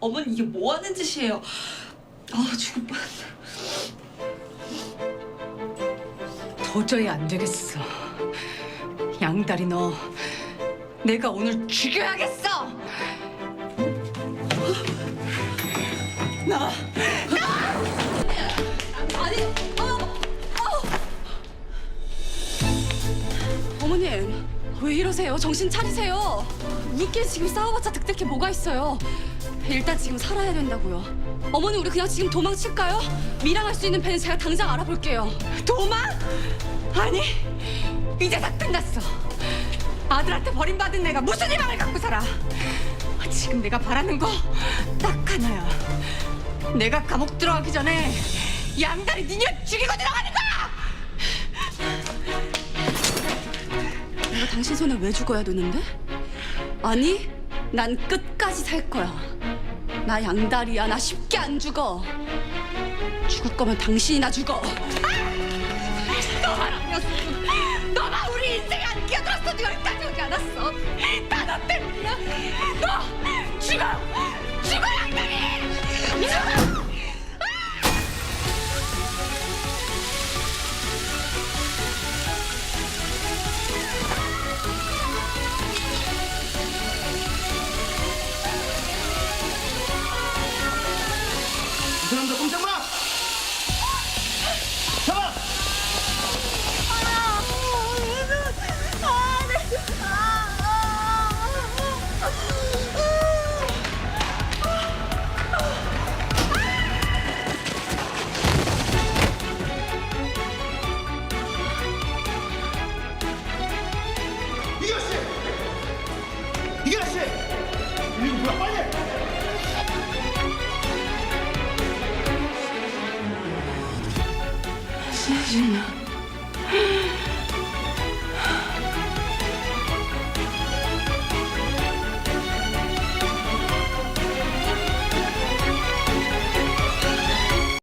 어머니 이게 뭐 하는 짓이에요? 아 죽을 뻔. 도저히 안 되겠어. 양다리 너 내가 오늘 죽여야겠어. 나 아니, 어, 어. 어머님, 왜 이러세요? 정신 차리세요. 우리끼리 지금 싸워봤자 게 뭐가 있어요. 일단 지금 살아야 된다고요. 어머니, 우리 그냥 지금 도망칠까요? 미랑할 수 있는 배는 제가 당장 알아볼게요. 도망? 아니 이제 다 끝났어. 아들한테 버림받은 내가 무슨 희망을 갖고 살아? 지금 내가 바라는 거 딱 하나야. 내가 감옥 들어가기 전에 양다리 니네 죽이고 들어가 당신 손에 왜 죽어야 되는데? 아니, 난 끝까지 살 거야. 나 양다리야. 나 쉽게 안 죽어. 죽을 거면 당신이 나 죽어. 너만 아니었어. 너만 우리 인생에 안 끼어들었어도 여기까지 오지 않았어. 다 너 때문이야. 이경 씨! 일